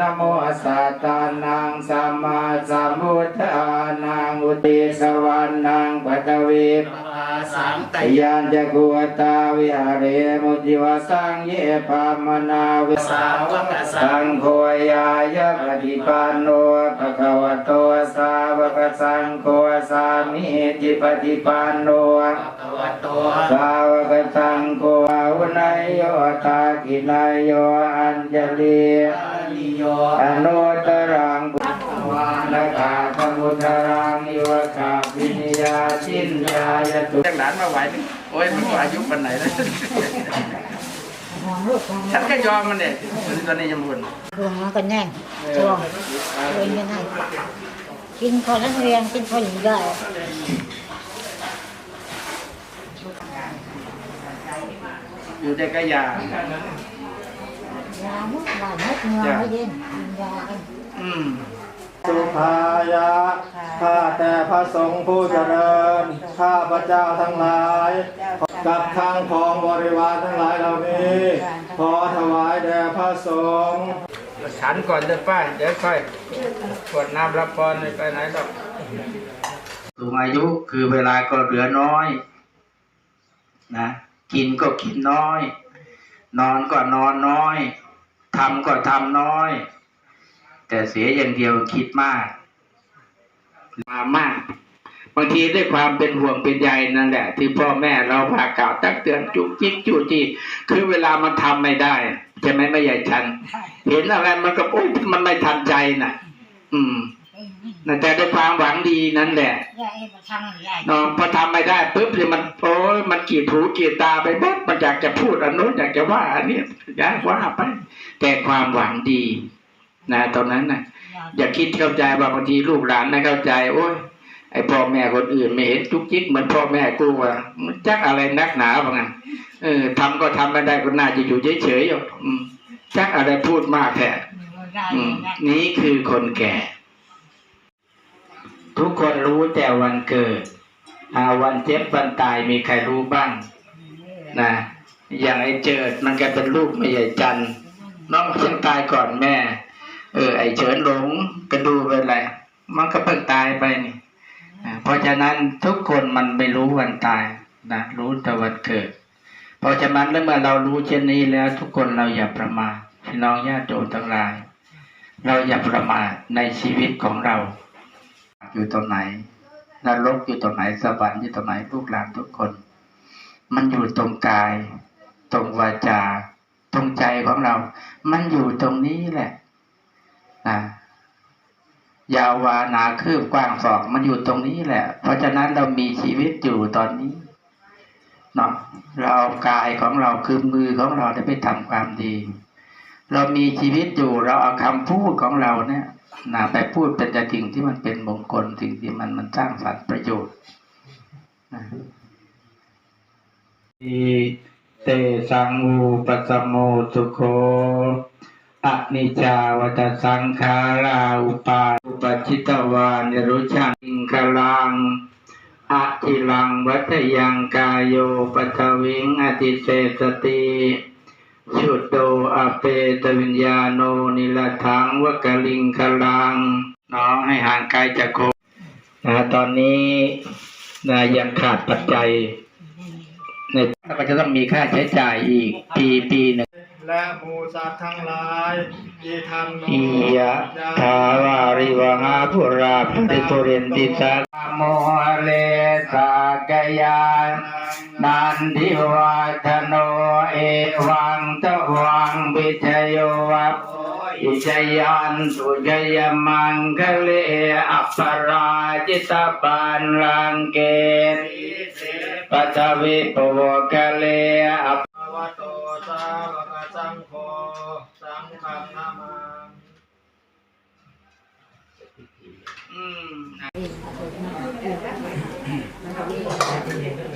นโมสัตตานังสัมมาสัมพุทธานังอุติสวรรนังปัตวีสังตยัญจะกุวตาวิหารเรมุจิวสังเยปามนาวิสาวกสัสังโฆยายะปฏิปันโนภะคะวะโตสาวกสังโฆสามิจิปฏิปันโนภะวะโตสาวกสังโฆอุนายโยตากินายโยอัญจลี โยอนุตรังพุทธวานกาธมุตรังโยคาปินิยาชินยายตุหลานมาไหวนี่โอ้ยมันอายุปันไหนแล้วฉันก็ยอมมันเนี่ยตอนนี้ยังบุญรวมมันก็แน่นช่วงเรียนยังไงกินพอนักเรียนกินพออยู่ได้อยู่ได้ก็ยา ยามุดหลายมุดเงือไม่เย็นกินยากันอืมสุภายะ ข้าแต่พระสงฆ์ผู้เจริญ ข้าพระเจ้าทั้งหลาย กับข้างของบริวารทั้งหลายเหล่านี้ ขอถวายแด่พระสงฆ์ฉันก่อนเดินป้าเดี๋ยวค่อยกวดน้ำรับพรไม่ไปไหนหรอกสูงอายุคือเวลาก็เหลือน้อยนะกินก็กินน้อย นอนก็นอนน้อย ทำก็ทำน้อย แต่เสียอย่างเดียวคิดมากมามาก บางทีด้วยความเป็นห่วงเป็นใยนั่นแหละ ที่พ่อแม่เราพากล่าวตักเตือนจุกจิกจุจีคือเวลามันทำไม่ได้ใช่ไหมไม่ใหญ่ชัน เห็นอะไรมันก็โอ๊ยมันไม่ทันใจน่ะ อืมนะแต่ด้วยความหวังดีนั่นแหละยาเอ็มาทำยาเนาะพอทำไม่ได้ปุ๊บเนี่ยมันโอ้ยมันกรีดหูกรีดตาไปหมดมัน อยากจะพูดอันนู้นอยากจะว่า อันนี้อยากว่าไป แต่ความหวังดีนะตอนนั้นนะอย่าคิดเข้าใจบางทีลูกหลานไม่เข้าใจ โอ้ยไอพ่อแม่คนอื่นไม่เห็นจุกจิกเหมือนพ่อแม่กูว่าจักอะไรนักหนาว่างั้นเออทำก็ทำไม่ได้ก็น่าจะอยู่เฉยๆอยู่จักอะไรพูดมากแท้นี่คือคนแก่ ทุกคนรู้แต่วันเกิดอาวันเจ็บวันตายมีใครรู้บ้าง นะ อย่างไอ้เจิดมันก็เป็นลูกไม่ใหญ่จันน้องเพิ่งตายก่อนแม่ เออ ไอ้เฉินหลงก็ดูไปไรมันก็เพิ่งตายไปนี่อ่าเพราะฉะนั้นทุกคนมันไม่รู้วันตายนะรู้แต่วันเกิด เพราะฉะนั้นแล้วเมื่อเรารู้เช่นนี้แล้วทุกคนเราอย่าประมาทพี่น้องญาติโยมทั้งหลาย เราอย่าประมาทในชีวิตของเรา อยู่ตรงไหนนรกอยู่ตรงไหนสวรรค์อยู่ตรงไหนลูกหลานทุกคน มันอยู่ตรงกาย ตรงวาจา ตรงใจของเรา มันอยู่ตรงนี้แหละนะยาววานาคืบกว้างศอกมันอยู่ตรงนี้แหละ เพราะฉะนั้นเรามีชีวิตอยู่ตอนนี้เนาะเรากายของเราคือมือของเราได้ไปทำความดี เรามีชีวิตอยู่เราเอาคำพูดของเราเนี่ยนะไปพูดเป็นแต่สิ่งที่มันเป็นมงคลสิ่งที่มันมันสร้างสรรค์ประโยชน์นะ อิเตสังอูปัสสโมสุโคอนิจาวัตสังขาราอุปาอุปจิตวานิรุชังิงกลังอะทิลังวัตยังกายโยปัทวิงอติเสสติชุดโตอเปตวิญญาโนนิลทังวกลิงคลัง น้องให้ห่างไกลจากโคนะตอนนี้นะยังขาดปัจจัย ในก็จะต้องมีค่าใช้จ่ายอีกปีปีหนึ่งและหมูสัตว์ทั้งหลายที่ทำโนอิยะทาวาริวังอาภุราปิตุเรนติสาโมหเลสากยานันทิวาท อิชยันตุจยมังคะเลอัปราจิตปันลังเกตปัทวิปวกะเลอัปวโตสาวกสังโฆสังฆนามาอืมเเออ